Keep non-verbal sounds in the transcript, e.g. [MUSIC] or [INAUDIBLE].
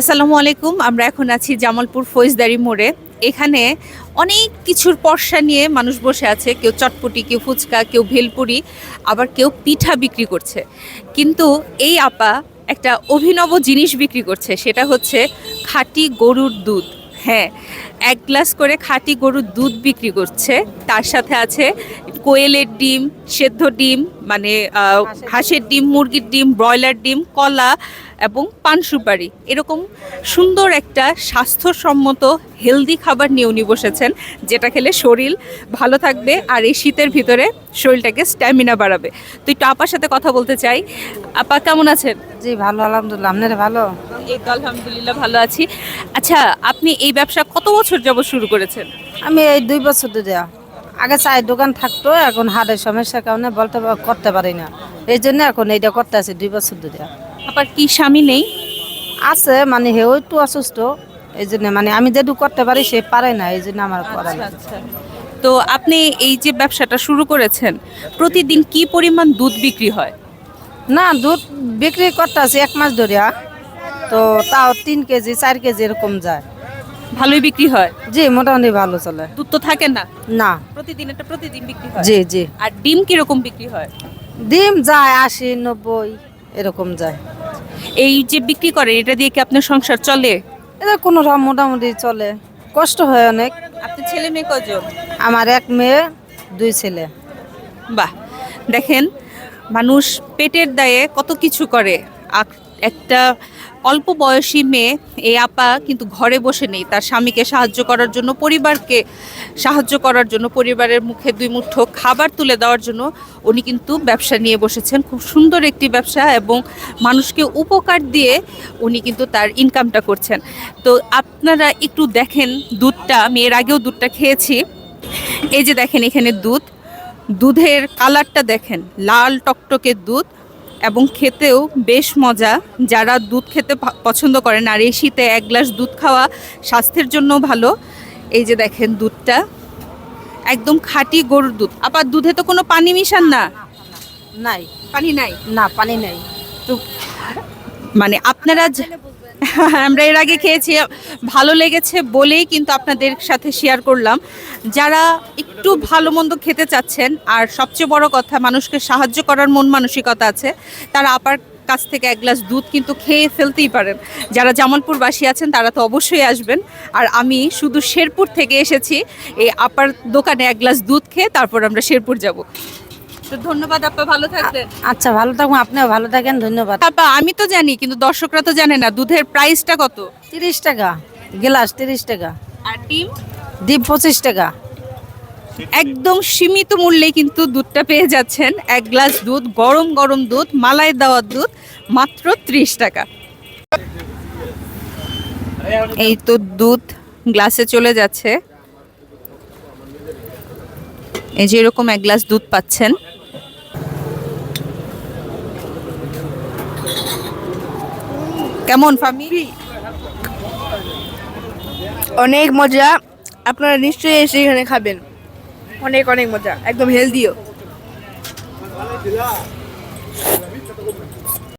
আসসালামু আলাইকুম, আমরা এখন আছি জামালপুর ফৌজদারি মোড়ে। এখানে অনেক কিছুর পর্সা নিয়ে মানুষ বসে আছে, কেউ চটপটি, কেউ ফুচকা, কেউ ভেলপুরি, আবার কেউ পিঠা বিক্রি করছে। কিন্তু এই আপা একটা অভিনব জিনিস বিক্রি করছে, সেটা হচ্ছে খাঁটি গরুর দুধ। হ্যাঁ এক গ্লাস করে খাঁটি গরুর দুধ বিক্রি করছে, তার সাথে আছে কোয়েলের ডিম সেদ্ধ ডিম মানে হাঁসের ডিম। মুরগির ডিম ব্রয়লার ডিম কলা এবং পান সুপারি। এরকম সুন্দর একটা স্বাস্থ্যসম্মত হেলদি খাবার নিয়ে উনি বসেছেন যেটা খেলে শরীর ভালো থাকবে আর এই শীতের ভিতরে শরীরটাকে স্ট্যামিনা বাড়াবে। তুই তো একটু আপার সাথে কথা বলতে চাই। আপা কেমন আছেন? জি ভালো আলহামদুলিল্লাহ। আপনারা ভালো? এই তো আলহামদুলিল্লাহ ভালো আছি। আচ্ছা আপনি এই ব্যবসা কত বছর যাবত শুরু করেছেন? আমি এই দুই বছর ধরে। আগে চায়ের দোকান থাকতো এখন হাড়ের সমস্যার কারণে বলতে করতে পারি না। এই জন্য এখন এইটা করতে আছি দুই বছর ধরে। আবার কি স্বামী নেই? আছে মানে হেও একটু অসুস্থ এই জন্য মানে আমি যেটু করতে পারি সে পারে না এই জন্য আমার করা আচ্ছা তো আপনি এই যে ব্যবসাটা শুরু করেছেন প্রতিদিন কি পরিমাণ দুধ বিক্রি হয়? না দুধ বিক্রি করতে আছি এক মাস ধরে তো তাও তিন কেজি চার কেজি এরকম যায়। ভালোই বিক্রি হয়? জি মোটামুটি ভালো চলে। দুধ তো থাকে না? না। প্রতিদিন এটা প্রতিদিন বিক্রি হয়? জি জি। আর ডিম কীরকম বিক্রি হয়? ডিম যায় আশি নব্বই এরকম যায়। এই যে বিক্রি করে এটা দিয়ে কি আপনার সংসার চলে? এটা কোনো রকম মোটামুটি চলে। কষ্ট হয় অনেক। আপনার ছেলে মেয়ে কজন আমার এক মেয়ে দুই ছেলে। বাহ! দেখেন মানুষ পেটের দায়ে কত কিছু করে। একটা অল্প বয়সী মেয়ে, এই আপা কিন্তু ঘরে বসে নেই। তার স্বামীকে সাহায্য করার জন্য, পরিবারকে সাহায্য করার জন্য, পরিবারের মুখে দুই মুঠো খাবার তুলে দেওয়ার জন্য উনি কিন্তু ব্যবসা নিয়ে বসেছেন। খুব সুন্দর একটি ব্যবসা এবং মানুষকে উপকার দিয়ে উনি কিন্তু তার ইনকামটা করছেন। তো আপনারা একটু দেখেন দুধটা, আমি এর আগেও দুধটা খেয়েছি। এই যে দেখেন এখানে দুধ। দুধের কালারটা দেখেন, লাল টকটকে দুধ। এবং খেতেও বেশ মজা। যারা দুধ খেতে পছন্দ করেন আর এই শীতে এক গ্লাস দুধ খাওয়া স্বাস্থ্যের জন্য ভালো। এই যে দেখেন দুধটা। একদম খাঁটি গরুর দুধ। আবার দুধে তো কোনো পানি মিশান না? নাই। পানি নাই? না পানি নাই। তো মানে আপনারা [LAUGHS] আমরা এর আগে খেয়েছি, ভালো লেগেছে বলেই কিন্তু আপনাদের সাথে শেয়ার করলাম। যারা একটু ভালো মন্দ খেতে চাচ্ছেন, আর সবচেয়ে বড় কথা, মানুষকে সাহায্য করার মন মানসিকতা আছে, তারা আপার কাছ থেকে এক গ্লাস দুধ কিন্তু খেয়ে ফেলতেই পারেন। যারা জামালপুরবাসী আছেন, তারা তো অবশ্যই আসবেন। আর আমি শুধু শেরপুর থেকে এসেছি, এই আপার দোকানে এক গ্লাস দুধ খেয়ে তারপর আমরা শেরপুর যাব। তো ধন্যবাদ আপা ভালো থাকবেন। আচ্ছা ভালো থাকুন আপনিও ভালো থাকেন ধন্যবাদ। আপা আমি তো জানি কিন্তু দর্শকরা তো জানে না দুধের প্রাইসটা কত? তিরিশ টাকা গ্লাস তিরিশ টাকা। আর ডিম? ডিম পঁচিশ টাকা। একদম সীমিত মূল্যে কিন্তু দুধটা পেয়ে যাচ্ছেন। এক গ্লাস দুধ গরম গরম দুধ মালাই দেওয়ার দুধ মাত্র ত্রিশ টাকা। এই তো দুধ গ্লাসে চলে যাচ্ছে। এই যে এরকম এক গ্লাস দুধ পাচ্ছেন। কেমন ফামি? অনেক মজা। আপনারা নিশ্চয়ই এসে এখানে খাবেন। অনেক অনেক মজা। একদম হেলদিও